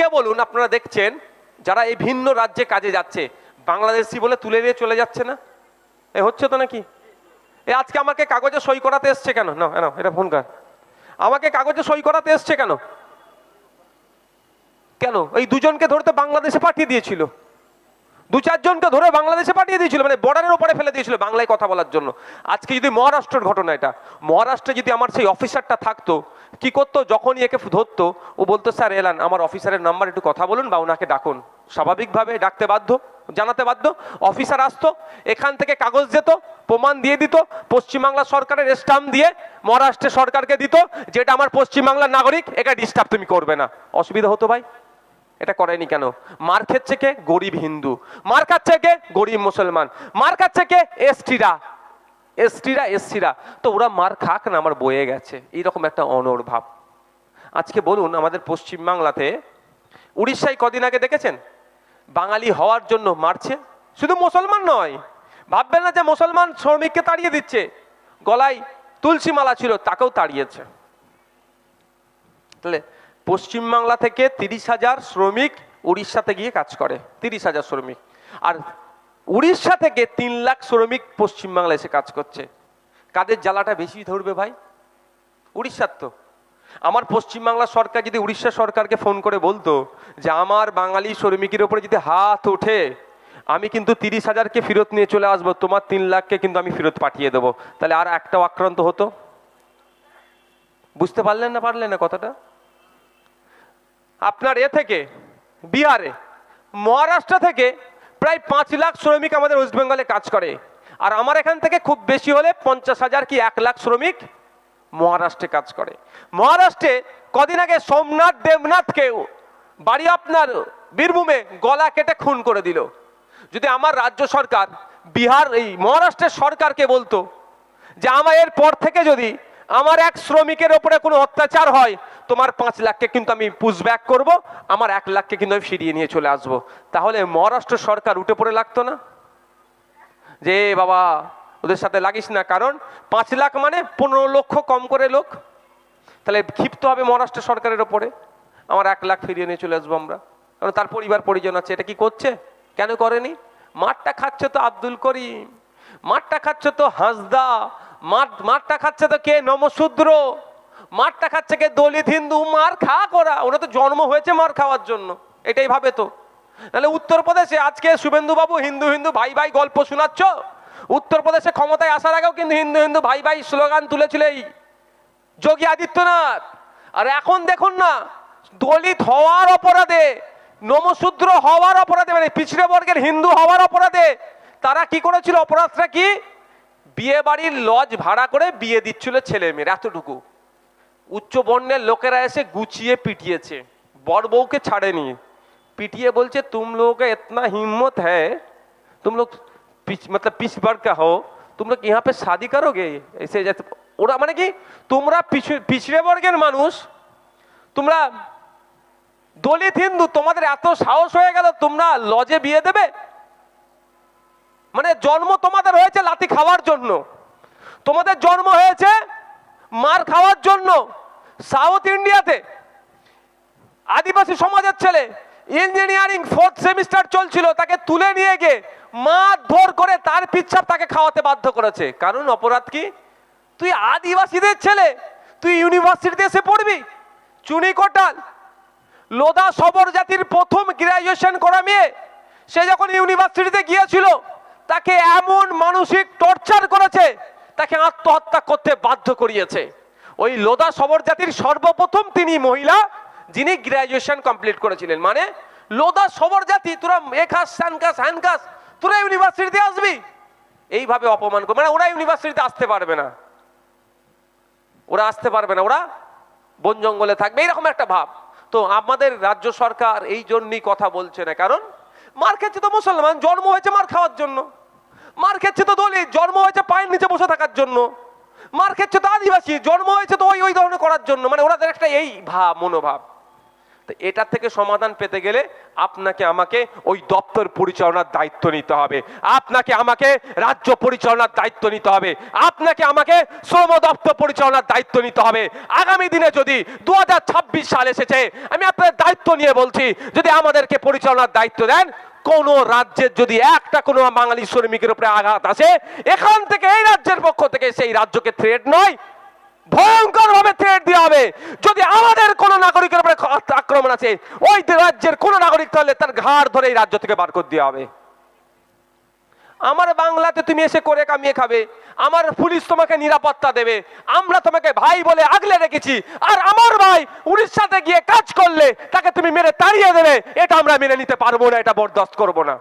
আজকে বলুন, আপনারা দেখছেন, যারা এই ভিন্ন রাজ্যে কাজে যাচ্ছে, বাংলাদেশি বলে তুলে নিয়ে চলে যাচ্ছে না? এ হচ্ছে তো নাকি? এ আজকে আমাকে কাগজে সই করাতে এসছে কেন? না না, এটা ফোন কর। আমাকে কাগজে সই করাতে এসছে কেন? কেন? এই দুজনকে ধরতে বাংলাদেশে পাঠিয়ে দিয়েছিল। দু চারজনকে ধরে বাংলাদেশে পাঠিয়ে দিয়েছিল মানে বর্ডারের ওপরে ফেলে দিয়েছিল বাংলায় কথা বলার জন্য। আজকে যদি মহারাষ্ট্রের ঘটনা এটা, মহারাষ্ট্রে যদি আমার সেই অফিসারটা থাকতো কি করতো? যখনই একে ধরতো, ও বলতো, স্যার, এলান, আমার অফিসারের নাম্বার একটু কথা বলুন বা ওনাকে ডাকুন। স্বাভাবিকভাবে ডাকতে বাধ্য, জানাতে বাধ্য। অফিসার আসতো, এখান থেকে কাগজ যেত প্রমাণ দিয়ে দিত, পশ্চিমবাংলা সরকারের স্টাম্প দিয়ে মহারাষ্ট্রের সরকারকে দিত, যেটা আমার পশ্চিমবাংলার নাগরিক, এটা ডিস্টার্ব তুমি করবে না। অসুবিধা হতো ভাই? এটা করেনি কেন? মার খাচ্ছে কে? গরিব হিন্দু। মার খাচ্ছে কে? গরিব মুসলমান। মার খাচ্ছে কে? এসটিরা এসটিরা, এসসিরা, তো ওরা মার খাক না, আমার বয়ে গেছে। এইরকম একটা অনর ভাব। আজকে বলুন, আমাদের পশ্চিমবাংলাতে উড়িষ্যায় কদিন আগে দেখেছেন? বাঙালি হওয়ার জন্য মারছে। শুধু মুসলমান নয়, ভাববেন না যে মুসলমান শ্রমিককে তাড়িয়ে দিচ্ছে। গলায় তুলসী মালা ছিল, তাকেও তাড়িয়েছে। তাহলে পশ্চিমবাংলা থেকে তিরিশ হাজার শ্রমিক উড়িষ্যাতে গিয়ে কাজ করে। তিরিশ হাজার শ্রমিক। আর উড়িষ্যা থেকে তিন লাখ শ্রমিক পশ্চিমবাংলা এসে কাজ করছে। কাদের জ্বালাটা বেশি ধরবে ভাই? উড়িষ্যার তো। আমার পশ্চিমবাংলা সরকার যদি উড়িষ্যা সরকারকে ফোন করে বলতো যে আমার বাঙালি শ্রমিকের ওপরে যদি হাত ওঠে, আমি কিন্তু তিরিশ হাজারকে ফেরত নিয়ে চলে আসব, তোমার তিন লাখকে কিন্তু আমি ফেরত পাঠিয়ে দেবো। তাহলে আর একটাও আক্রান্ত হতো? বুঝতে পারলেন না পারলেন না কথাটা? আপনার এ থেকে, বিহারে, মহারাষ্ট্র থেকে প্রায় পাঁচ লাখ শ্রমিক আমাদের ওয়েস্ট বেঙ্গলে কাজ করে। আর আমার এখান থেকে খুব বেশি হলে পঞ্চাশ হাজার কি এক লাখ শ্রমিক মহারাষ্ট্রে কাজ করে। মহারাষ্ট্রে কদিন আগে সোমনাথ দেবনাথকে বাড়ি আপনার বীরভূমে গলা কেটে খুন করে দিল। যদি আমার রাজ্য সরকার, বিহার, এই মহারাষ্ট্রের সরকারকে বলতো যে আমার এর পর থেকে যদি আমার এক শ্রমিকের ওপরে কোনো অত্যাচার হয়, তোমার পাঁচ লাখকে কিন্তু আমি পুশব্যাক করব, আমার এক লাখকে কিন্তু আমি ফিরিয়ে নিয়ে চলে আসব। তাহলে মহারাষ্ট্র সরকার উঠে পড়ে লাগতো না? যে বাবা, ওদের সাথে লাগিস না, কারণ পাঁচ লাখ মানে পনেরো লক্ষ কম করে লোক। তাহলে ক্ষিপ্ত হবে মহারাষ্ট্র সরকারের ওপরে। আমার এক লাখ ফিরিয়ে নিয়ে চলে আসব আমরা। কারণ তার পরিবার পরিজন আছে, এটা কি করছে? কেন করেনি? মাঠটা খাচ্ছে তো আব্দুল করিম, মাঠটা খাচ্ছে তো হাসদা মাঠ, মাঠটা খাচ্ছে তো কে? নমশূদ্র। মাঠটা খাচ্ছে কে? দলিত হিন্দু। মার খা করা। ওরা তো জন্ম হয়েছে মার খাওয়ার জন্য। এটাই ভাবে তো। নাহলে উত্তরপ্রদেশে আজকে শুভেন্দু বাবু হিন্দু হিন্দু, ভাই ভাই গল্প শোনাচ্ছ? উত্তরপ্রদেশে ক্ষমতায় আসার আগেও কিন্তু হিন্দু হিন্দু, ভাই ভাই স্লোগান তুলেছিল এই যোগী আদিত্যনাথ। আর এখন দেখুন না, দলিত হওয়ার অপরাধে, নমশূদ্র হওয়ার অপরাধে মানে পিছড়ে বর্গের হিন্দু হওয়ার অপরাধে তারা কি করেছিল? অপরাধটা কি? বিয়ে বাড়ির লজ ভাড়া করে বিয়ে দিচ্ছিল ছেলে মেয়ের এতটুকু উচ্চ বর্ণের লোকেরা এসে গুছিয়ে পিটিয়েছে বর বউকে ছাড়েনি পিটিয়ে বলছে তুম लोगों का इतना हिम्मत है तुम लोग पिछ, मतलब पिछ वर्ग का हो तुम लोग यहाँ पे शादी करोगे ऐसे जैसे ওরা মানে কি তোমরা পিছু- পিছড়ে বর্গের মানুষ তোমরা দলিত হিন্দু তোমাদের এত সাহস হয়ে গেল তোমরা লজে বিয়ে দেবে মানে জন্ম তোমাদের হয়েছে লাথি খাওয়ার জন্য। তোমাদের জন্ম হয়েছে মার খাওয়ার জন্য সাউথ ইন্ডিয়াতে। আদিবাসী সমাজের ছেলে, ইঞ্জিনিয়ারিং ফোর্থ সেমিস্টার চলছিল, তাকে তুলে নিয়ে গিয়ে মারধর করে তার পিচ্ছাপ তাকে খাওয়াতে বাধ্য করেছে। কারণ অপরাধ কি? তুই আদিবাসীদের ছেলে, তুই ইউনিভার্সিটিতে এসে পড়বি, চুনি কোটাল লোদা সবর জাতির প্রথম গ্রাজুয়েশন করা মেয়ে, সে যখন ইউনিভার্সিটিতে গিয়েছিল তাকে এমন মানসিক টর্চার করেছে, তাকে আত্মহত্যা করতে বাধ্য করিয়েছে। ওই লোদা সবর জাতির সর্বপ্রথম তিনি মহিলা, যিনি গ্রাজুয়েশন কমপ্লিট করেছিলেন। মানে লোদা সবর জাতি, তোরা এখাস স্যানকাস, হ্যানকাস, তোরা ইউনিভার্সিটিতে আসবি। এইভাবে অপমান করে মানে ওরা ইউনিভার্সিটিতে আসতে পারবে না। ওরা আসতে পারবে না, ওরা বন জঙ্গলে থাকবে। এইরকম একটা ভাব। তো আমাদের রাজ্য সরকার এই জন্যই কথা বলছে না। কারণ, মার খেচ্ছে তো মুসলমান, জন্ম হয়েছে মার খাওয়ার জন্য। মার খেচ্ছে তো দলিত জন্ম হয়েছে পায়ের নিচে বসে থাকার জন্য। মার খেচ্ছে তো আদিবাসী, জন্ম হয়েছে তো ওই ওই ধরনের করার জন্য। মানে ওনাদের একটা এই ভাব, মনোভাব। তো এটার থেকে সমাধান পেতে গেলে আপনাকে আমাকে ওই দপ্তর পরিচালনার দায়িত্ব নিতে হবে। আপনাকে আমাকে রাজ্য পরিচালনার দায়িত্ব নিতে হবে। আপনাকে আমাকে শ্রম দপ্তর পরিচালনার দায়িত্ব নিতে হবে। আগামী দিনে যদি দু হাজার ছাব্বিশ সাল এসেছে, আমি আপনার দায়িত্ব নিয়ে বলছি, যদি আমাদেরকে পরিচালনার দায়িত্ব দেন কোন রাজ্যের যদি একটা কোনো বাঙালি শ্রমিকের উপরে আঘাত আসে, এখান থেকে এই রাজ্যের পক্ষ থেকে সেই রাজ্যকে থ্রেড নয় ভয়ঙ্কর ভাবে থ্রেট দেওয়া হবে। যদি আমাদের কোন নাগরিকের উপরে আক্রমণ আছে ওই রাজ্যের কোন নাগরিক তাহলে তার ঘাড় ধরে এই রাজ্য থেকে বার করে দেওয়া হবে। আমার বাংলাতে তুমি এসে করে কামিয়ে খাবে। আমার পুলিশ তোমাকে নিরাপত্তা দেবে। আমরা তোমাকে ভাই বলে আগলে রেখেছি। আর আমার ভাই উড়িষ্যাতে গিয়ে কাজ করলে তাকে তুমি মেরে তাড়িয়ে দেবে। এটা আমরা মেনে নিতে পারব না, এটা বরদাস্ত করব না।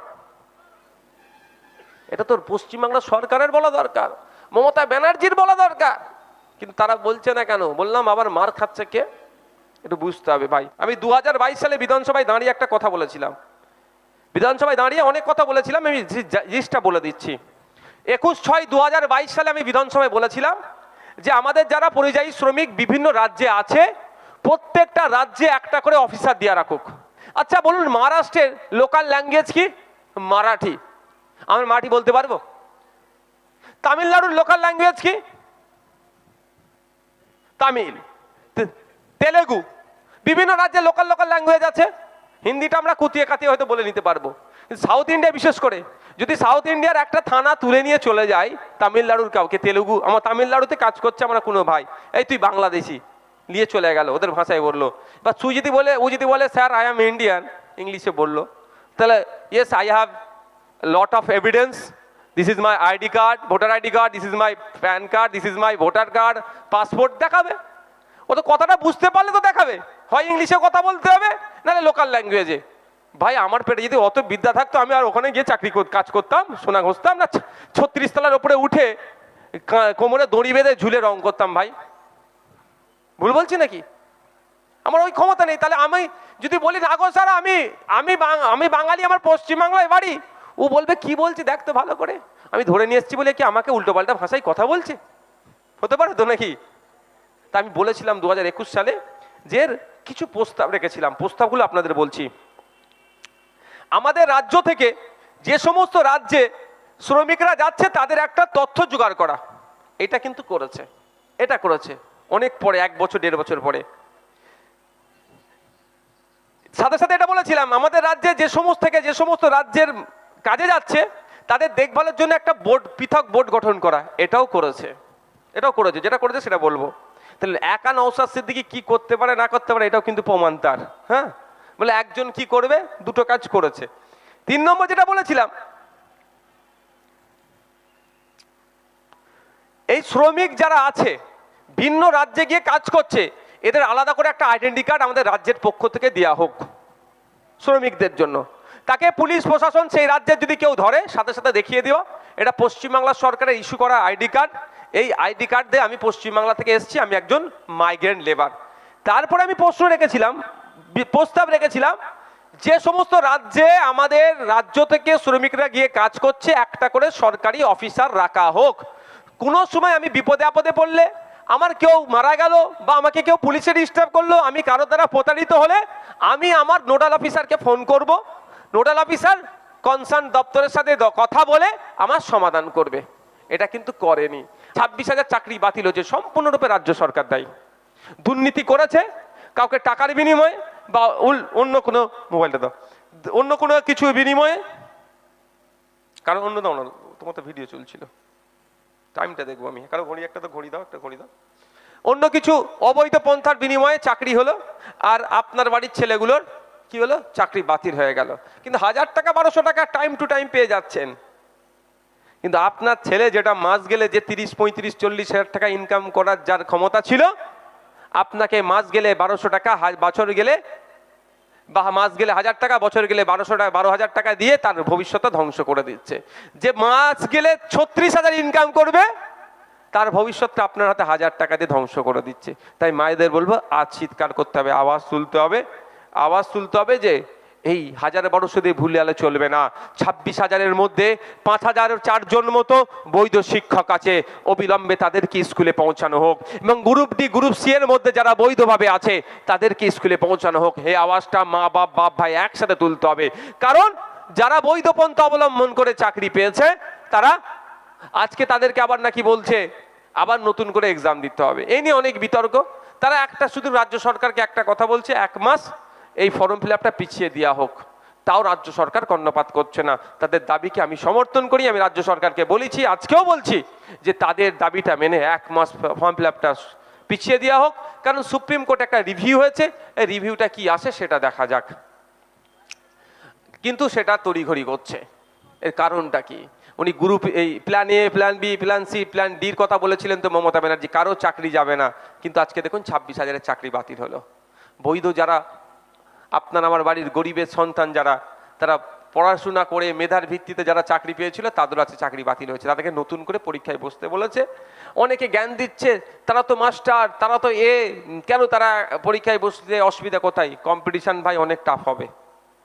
এটা তোর পশ্চিমবাংলা সরকারের বলা দরকার, মমতা ব্যানার্জির বলা দরকার। কিন্তু তারা বলছে না কেন? বললাম, আবার মার খাচ্ছে কে? একটু বুঝতে হবে ভাই। আমি দু হাজার বাইশ সালে বিধানসভায় দাঁড়িয়ে একটা কথা বলেছিলাম। বিধানসভায় দাঁড়িয়ে অনেক কথা বলেছিলাম, আমি জিনিসটা বলে দিচ্ছি। একুশ ছয় দু সালে আমি বিধানসভায় বলেছিলাম যে আমাদের যারা পরিযায়ী শ্রমিক বিভিন্ন রাজ্যে আছে, প্রত্যেকটা রাজ্যে একটা করে অফিসার দিয়ে রাখুক। আচ্ছা বলুন, মহারাষ্ট্রের লোকাল ল্যাঙ্গুয়েজ কি? মারাঠি। আমি মারাঠি বলতে পারব? তামিলনাড়ুর লোকাল ল্যাঙ্গুয়েজ কি? তামিল। তেলেগু। বিভিন্ন রাজ্যে লোকাল লোকাল ল্যাঙ্গুয়েজ আছে। হিন্দিটা আমরা কুতিয়ে কাতিয়ে হয়তো বলে নিতে পারব। সাউথ ইন্ডিয়া বিশেষ করে, যদি সাউথ ইন্ডিয়ার একটা থানা তুলে নিয়ে চলে যায়, তামিলনাড়ুর কাউকে, তেলুগু, আমার তামিলনাড়ুতে কাজ করছে আমার কোনো ভাই। এই তুই বাংলাদেশি, নিয়ে চলে গেল, ওদের ভাষায় বলল। বা তুই যদি বলে, ও যদি বলে স্যার আই অ্যাম ইন্ডিয়ান ইংলিশে বলল। তাহলে yes I have lot of evidence this is my ID card voter ID card this is my PAN card this is my voter card passport দেখাবে। ও তো কথাটা বুঝতে পারলে তো দেখাবে। হয় ইংলিশে কথা বলতে হবে নাহলে লোকাল ল্যাঙ্গুয়েজে ভাই, আমার পেটে যদি অত বিদ্যা থাকতো, আমি আর ওখানে গিয়ে চাকরি কাজ করতাম, সোনা ঘষতাম, না ছত্রিশ তলার ওপরে উঠে কোমরে দড়ি বেঁধে ঝুলে রং করতাম, ভাই। ভুল বলছি নাকি? আমার ওই ক্ষমতা নেই। তাহলে আমি যদি বলি না গো স্যার, আমি আমি আমি বাঙালি, আমার পশ্চিমবাংলায় বাড়ি। ও বলবে, কি বলছি? দেখ তো ভালো করে। আমি ধরে নিয়ে এসেছি বলে কি আমাকে উল্টো পাল্টা ভাষায় কথা বলছে? হতে পারে তো নাকি? তা আমি বলেছিলাম দু হাজার একুশ সালে যে কিছু প্রস্তাব রেখেছিলাম, প্রস্তাবগুলো আপনাদের বলছি। আমাদের রাজ্য থেকে যে সমস্ত রাজ্যে শ্রমিকরা যাচ্ছে, তাদের একটা তথ্য জোগাড় করা। এটা কিন্তু করেছে। এটা করেছে। অনেক পরে, এক বছর, দেড় বছর পরে। সাথে সাথে এটা বলেছিলাম, আমাদের রাজ্যে যে সমস্ত থেকে যে সমস্ত রাজ্যের কাজে যাচ্ছে, তাদের দেখভালের জন্য একটা বোর্ড, পৃথক বোর্ড গঠন করা। এটাও করেছে। এটাও করেছে। যেটা করেছে, সেটা বলব। তাহলে একা নৌসাদ সিদ্দিকি কি করতে পারে, না করতে পারে, এটাও কিন্তু প্রমাণ তার হ্যাঁ? বলে একজন কি করবে? দুটো কাজ করেছে। তিন নম্বর যেটা বলেছিলাম, এই শ্রমিক যারা আছে, ভিন্ন রাজ্যে গিয়ে কাজ করছে, এদের আলাদা করে একটা আইডেন্টি কার্ড আমাদের রাজ্যের পক্ষ থেকে দেওয়া হোক, শ্রমিকদের জন্য। তাকে পুলিশ, প্রশাসন সেই রাজ্যের যদি কেউ ধরে, সাথে সাথে দেখিয়ে দেওয়া এটা পশ্চিমবাংলার সরকারের ইস্যু করা আইডি কার্ড এই আইডি কার্ড দিয়ে আমি পশ্চিমবাংলা থেকে এসেছি, আমি একজন মাইগ্রেন্ট লেবার তারপরে আমি প্রশ্ন রেখেছিলাম প্রস্তাব রেখেছিলাম যে সমস্ত রাজ্যে আমাদের রাজ্য থেকে শ্রমিকরা গিয়ে কাজ করছে, একটা করে সরকারি অফিসার রাখা হোক। কোনো সময় আমি বিপদে আপদে পড়লে আমার কেউ মারা গেল বা আমাকে কেউ পুলিশে ডিস্টার্ব করল, আমি কারও দ্বারা প্রতারিত হলে আমি আমার নোডাল অফিসারকে ফোন করব। নোডাল অফিসার কনসার্ন দপ্তরের সাথে কথা বলে আমার সমাধান করবে। এটা কিন্তু করেনি। ছাব্বিশ হাজার চাকরি বাতিল হয়েছে, সম্পূর্ণরূপে রাজ্য সরকার দায়ী। দুর্নীতি করেছে, কাউকে টাকার বিনিময়ে বা অন্য কোনো মোবাইলটা দাও। অন্য কোনো কিছু বিনিময়ে, কারণ অন্য দাও না, তোমার তো ভিডিও চলছিল। টাইমটা দেখব আমি। কারও ঘড়ি একটা তো ঘড়ি দাও, একটা ঘড়ি দাও। অন্য কিছু অবৈধ পন্থার বিনিময়ে চাকরি হলো, আর আপনার বাড়ির ছেলেগুলোর কি হলো? চাকরি বাতিল হয়ে গেল। কিন্তু হাজার টাকা, বারোশো টাকা টাইম টু টাইম পেয়ে যাচ্ছেন। কিন্তু আপনার ছেলে যেটা মাস গেলে যে তিরিশ, পঁয়ত্রিশ, চল্লিশ হাজার টাকা ইনকাম করার যার ক্ষমতা ছিল, আপনাকে মাস গেলে বারোশো টাকা বছর গেলে, বা মাস গেলে হাজার টাকা, বছর গেলে বারোশো টাকা, বারো হাজার টাকা দিয়ে তার ভবিষ্যৎটা ধ্বংস করে দিচ্ছে। যে মাস গেলে ছত্রিশ হাজার ইনকাম করবে, তার ভবিষ্যৎটা আপনার হাতে হাজার টাকা দিয়ে ধ্বংস করে দিচ্ছে। তাই মায়েদের বলব, আজ চিৎকার করতে হবে, আওয়াজ তুলতে হবে। আওয়াজ তুলতে হবে যে এই হাজার বারোশো দিয়ে ভুলে আলে চলবে না। ছাব্বিশ হাজারের মধ্যে পাঁচ হাজার চারজন মতো বৈধ শিক্ষক আছে। অবিলম্বে তাদেরকে স্কুলে পৌঁছানো হোক এবং গ্রুপ ডি গ্রুপ সি এর মধ্যে যারা বৈধভাবে আছে, তাদেরকে স্কুলে পৌঁছানো হোক। হে আওয়াজটা মা, বাপ বাপ, ভাই একসাথে তুলতে হবে। কারণ যারা বৈধ পন্থা অবলম্বন করে চাকরি পেয়েছে, তারা আজকে তাদেরকে আবার নাকি বলছে, আবার নতুন করে এক্সাম দিতে হবে। এই নিয়ে অনেক বিতর্ক। তারা একটা শুধু রাজ্য সরকারকে একটা কথা বলছে, এক মাস এই ফর্ম ফিল আপটা পিছিয়ে দেওয়া হোক। তাও রাজ্য সরকার কর্ণপাত করছে না। তাদের দাবিকে আমি সমর্থন করি, আমি রাজ্য সরকারকে বলেছি, আজকেও বলছি যে তাদের দাবিটা মেনে এক মাস ফর্ম ফিল আপটা পিছিয়ে দেওয়া হোক। কারণ সুপ্রিম কোর্টে একটা রিভিউ হয়েছে, এই রিভিউটা কি আসে সেটা দেখা যাক। কিন্তু সেটা তড়িঘড়ি করছে। এর কারণটা কি? উনি গ্রুপ এই plan A plan B plan C plan ডির কথা বলেছিলেন তো মমতা ব্যানার্জি, কারও চাকরি যাবে না। কিন্তু আজকে দেখুন ছাব্বিশ হাজারের চাকরি বাতিল হলো। বৈধ যারা আপনার আমার বাড়ির গরিবের সন্তান যারা, তারা পড়াশোনা করে মেধার ভিত্তিতে যারা চাকরি পেয়েছিল তাদের আছে চাকরি বাতিল হয়েছে। তাদেরকে নতুন করে পরীক্ষায় বসতে বলেছে। অনেকে জ্ঞান দিচ্ছে, তারা তো মাস্টার, তারা তো এ, কেন তারা পরীক্ষায় বসতে অসুবিধা কোথায়? কম্পিটিশন ভাই অনেক টাফ হবে।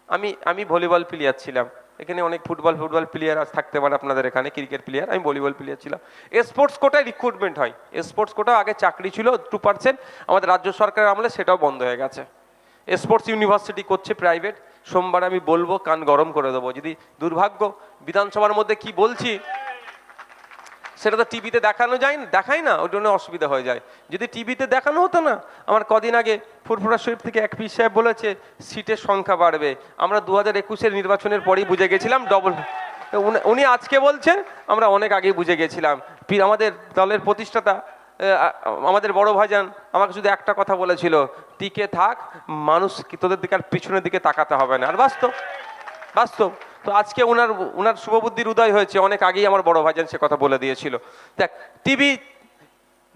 আমি আমি ভলিবল প্লেয়ার ছিলাম। এখানে অনেক ফুটবল ফুটবল প্লেয়ার আজ থাকতে পারে আপনাদের এখানে ক্রিকেট প্লেয়ার আমি ভলিবল প্লেয়ার ছিলাম। স্পোর্টস কোটায় রিক্রুটমেন্ট হয়। স্পোর্টস কোটা আগে চাকরি ছিল টু পার্সেন্ট আমাদের রাজ্য সরকারের আমলে সেটাও বন্ধ হয়ে গেছে। স্পোর্টস ইউনিভার্সিটি করছে প্রাইভেট, সোমবার আমি বলব, কান গরম করে দেবো। যদি দুর্ভাগ্য, বিধানসভার মধ্যে কি বলছি, সেটা তো টিভিতে দেখানো যায় না দেখাই না, ওই জন্য অসুবিধা হয়ে যায়। যদি টিভিতে দেখানো হতো না, আমার কদিন আগে ফুরফুরা শরীফ থেকে এক পিস সাহেব বলেছে, সিটের সংখ্যা বাড়বে। আমরা দু হাজার একুশের নির্বাচনের পরেই বুঝে গেছিলাম ডবল উনি আজকে বলছেন, আমরা অনেক আগেই বুঝে গেছিলাম। পীর, আমাদের দলের প্রতিষ্ঠাতা আমাদের বড় ভাইজান আমাকে শুধু একটা কথা বলেছিল, টিকে থাক, মানুষ তোদের দিকে আর পিছনের দিকে তাকাতে হবে না। আর বাস্তব বাস্তব। তো আজকে ওনার ওনার শুভবুদ্ধির উদয় হয়েছে, অনেক আগেই আমার বড় ভাইজান সে কথা বলে দিয়েছিল। দেখ, টিভি,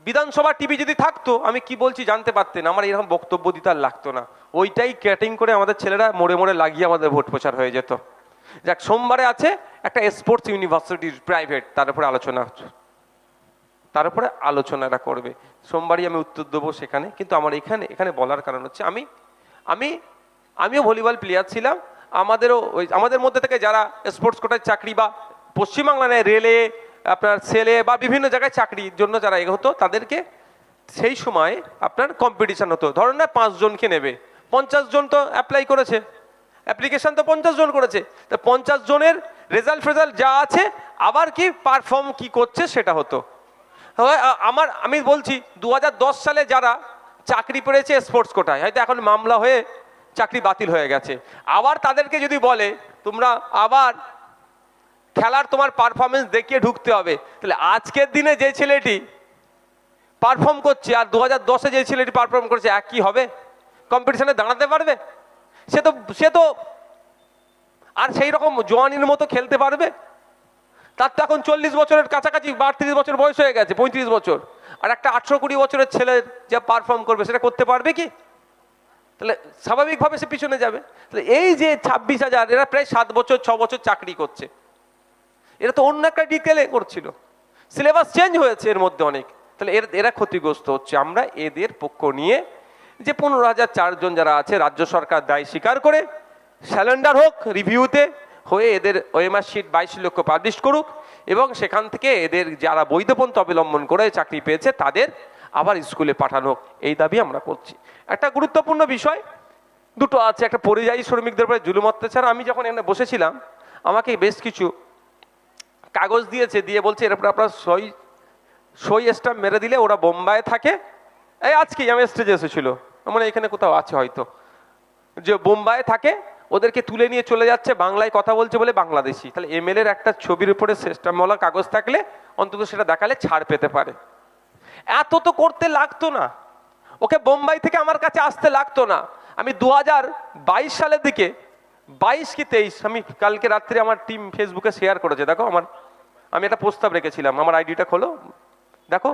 বিধানসভা টিভি যদি থাকতো, আমি কি বলছি জানতে পারতেন, আমার এরকম বক্তব্য দিতে আর লাগতো না। ওইটাই ক্যাটিং করে আমাদের ছেলেরা মোড়ে মোড়ে লাগিয়ে আমাদের ভোট প্রচার হয়ে যেত। যাক, সোমবারে আছে একটা স্পোর্টস ইউনিভার্সিটির প্রাইভেট, তার উপরে আলোচনা তার উপরে আলোচনাটা করবে। সোমবারই আমি উত্তর দেবো সেখানে, কিন্তু আমার এখানে এখানে বলার কারণ হচ্ছে আমি আমি, আমিও ভলিবল প্লেয়ার ছিলাম। আমাদেরও ওই, আমাদের মধ্যে থেকে যারা স্পোর্টস কোটায় চাকরি বা পশ্চিমবাংলায় রেলে, আপনার সেলে বা বিভিন্ন জায়গায় চাকরির জন্য যারা এগোতো, তাদেরকে সেই সময় আপনার কম্পিটিশান হতো। ধরুন না পাঁচজনকে নেবে। পঞ্চাশ জন তো অ্যাপ্লাই করেছে। অ্যাপ্লিকেশন তো পঞ্চাশ জন করেছে। তা পঞ্চাশ জনের রেজাল্ট ফেজাল্ট যা আছে, আবার কি পারফর্ম কি করছে সেটা হতো। আমার, আমি বলছি দু হাজার দশ সালে যারা চাকরি পেয়েছে স্পোর্টস কোটায়, হয়তো এখন মামলা হয়ে চাকরি বাতিল হয়ে গেছে। আবার তাদেরকে যদি বলে, তোমরা আবার খেলার তোমার পারফরমেন্স দেখিয়ে ঢুকতে হবে। তাহলে আজকের দিনে যে ছেলেটি পারফর্ম করছে, আর দু হাজার দশে যে ছেলেটি পারফর্ম করছে এক একই হবে? কম্পিটিশনে দাঁড়াতে পারবে? সে তো সে তো আর সেই রকম জোয়ানির মতো খেলতে পারবে? তার তো এখন চল্লিশ বছরের কাছাকাছি বা আটত্রিশ বছর বয়স হয়ে গেছে, পঁয়ত্রিশ বছর। আর একটা আঠেরো কুড়ি বছরের ছেলে যা পারফর্ম করবে, সেটা করতে পারবে কি? তাহলে স্বাভাবিকভাবে সে পিছনে যাবে। তাহলে এই যে ছাব্বিশ হাজার, এরা প্রায় সাত বছর, ছ বছর চাকরি করছে। এরা তো অন্য একটা ডিটেলে করছিল। সিলেবাস চেঞ্জ হয়েছে এর মধ্যে অনেক। তাহলে এর, এরা ক্ষতিগ্রস্ত হচ্ছে। আমরা এদের পক্ষ নিয়ে যে পনেরো হাজার চারজন যারা আছে, রাজ্য সরকার দায় স্বীকার করে স্যালেন্ডার হোক রিভিউতে হয়ে এদের ওএমআর শিট বাইশ লক্ষ পাবলিশ করুক এবং সেখান থেকে এদের যারা বৈধপন্থ অবলম্বন করে চাকরি পেয়েছে, তাদের আবার স্কুলে পাঠানো এই দাবি আমরা করছি। একটা গুরুত্বপূর্ণ বিষয়, দুটো আছে। একটা পরিযায়ী শ্রমিকদের উপরে জুলুম অত্যাচার। আমি যখন এখানে বসেছিলাম, আমাকে বেশ কিছু কাগজ দিয়েছে, দিয়ে বলছে, এর উপরে আপনার সই সই স্টাম্প মেরে দিলে ওরা বোম্বাইয়ে থাকে। এই আজকেই আমি স্টেজে এসেছিল। মানে এখানে কোথাও আছে হয়তো। যে বোম্বাইয়ে থাকে ওদেরকে তুলে নিয়ে চলে যাচ্ছে, বাংলায় কথা বলছে বলে বাংলাদেশি। তাহলে এমএল এর একটা ছবির উপরে স্টাম্পওয়ালা কাগজ থাকলে অন্তত সেটা দেখালে ছাড় পেতে পারে। এত তো করতে লাগতো না। ওকে বোম্বাই থেকে আমার কাছে আসতে লাগতো না। আমি দু বাইশ সালের দিকে, বাইশ কি তেইশ, আমি কালকে রাত্রে আমার টিম ফেসবুকে শেয়ার করেছে। দেখো আমার, আমি একটা প্রস্তাব রেখেছিলাম, আমার আইডিটা খোলো। দেখো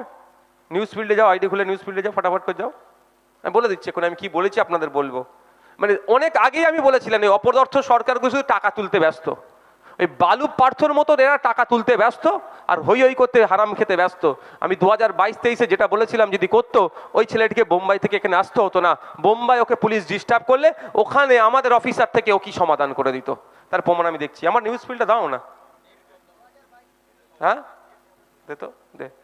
নিউজ ফিল্ডে যাও, আইডি খুলে নিউজ ফিল্ডে যাও, ফটাফট করে যাও। আমি বলে দিচ্ছি, এখন আমি কি বলেছি আপনাদের বলব। মানে অনেক আগেই আমি বলেছিলাম, এই অপদার্থ সরকারগুলো শুধু টাকা তুলতে ব্যস্ত। ওই বালু পার্থর মতো এরা টাকা তুলতে ব্যস্ত আর হই হই করতে হারাম খেতে ব্যস্ত। আমি দু হাজার বাইশ তেইশে যেটা বলেছিলাম, যদি করতো, ওই ছেলেটিকে বোম্বাই থেকে এখানে আসতে হতো না। বোম্বাই ওকে পুলিশ ডিস্টার্ব করলে ওখানে আমাদের অফিসার থেকে ও কি সমাধান করে দিত? তার প্রমাণ আমি দেখছি। আমার নিউজ ফিল্ডটা দাও না। হ্যাঁ? দে তো, দে।